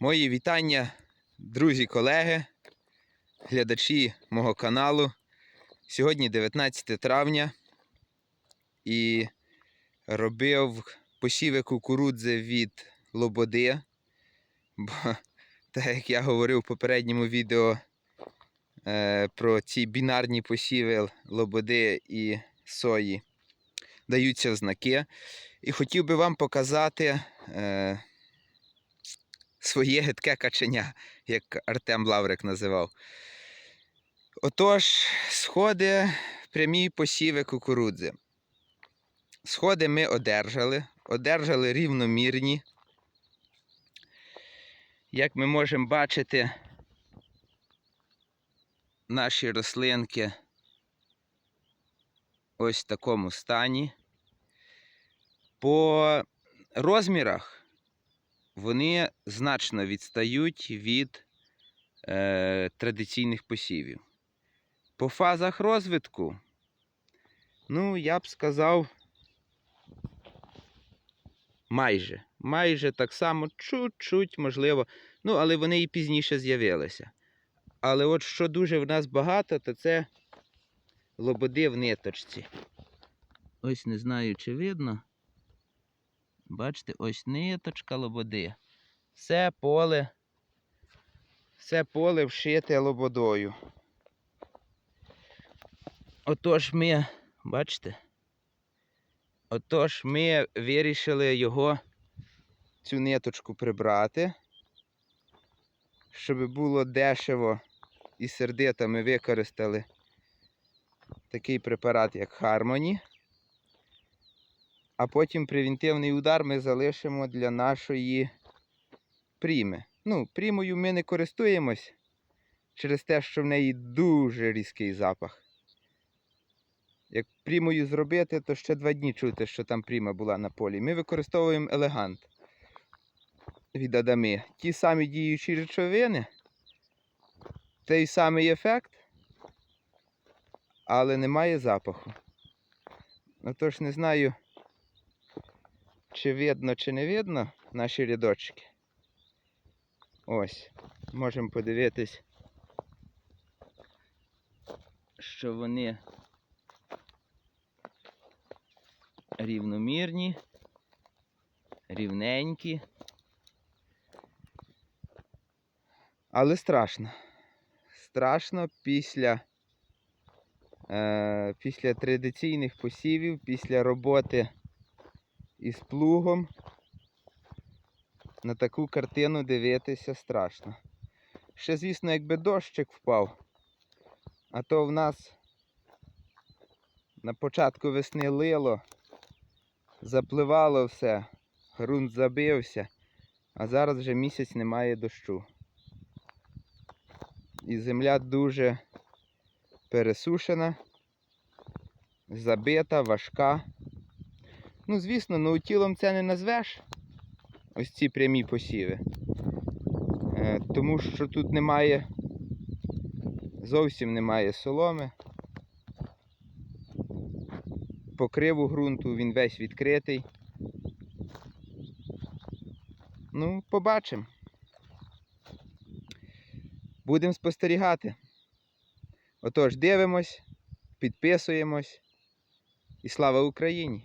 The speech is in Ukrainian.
Мої вітання, друзі, колеги, глядачі мого каналу. Сьогодні 19 травня і робив посіви кукурудзи від лободи. Бо, так як я говорив в попередньому відео е, про ці бінарні посіви лободи і сої, даються знаки. І хотів би вам показати. Е, своє гидке каченя, як Артем Лаврик називав. Отож, сходи прямі посіви кукурудзи. Сходи ми одержали, одержали рівномірні. Як ми можемо бачити, наші рослинки ось в такому стані. По розмірах вони значно відстають від е, традиційних посівів. По фазах розвитку, ну, я б сказав, майже. Майже так само, чуть-чуть, можливо. Ну, але вони і пізніше з'явилися. Але от що дуже в нас багато, то це лободи в ниточці. Ось не знаю, чи видно. Бачите, ось ниточка лободи. Все поле, все поле вшите лободою. Отож ми, бачите? Отож ми вирішили його, цю ниточку прибрати, щоб було дешево і сердито ми використали такий препарат, як Harmony. А потім превентивний удар ми залишимо для нашої пріми. Ну, прімою ми не користуємось через те, що в неї дуже різкий запах. Як прімою зробити, то ще два дні чути, що там пріма була на полі. Ми використовуємо елегант від Адами. Ті самі діючі речовини, той самий ефект, але немає запаху. Отож, не знаю. Чи видно, чи не видно наші рядочки. Ось, можемо подивитись, що вони рівномірні, рівненькі. Але страшно. Страшно після, е, після традиційних посівів, після роботи із плугом. На таку картину дивитися страшно. Ще, звісно, якби дощик впав, а то в нас на початку весни лило, запливало все, ґрунт забився, а зараз вже місяць немає дощу. І земля дуже пересушена, забита, важка. Ну, звісно, ноутілом це не назвеш. Ось ці прямі посіви. Е, Тому що тут немає, зовсім немає соломи. Покриву ґрунту він весь відкритий. Ну, побачимо. Будемо спостерігати. Отож, дивимось, підписуємось і слава Україні!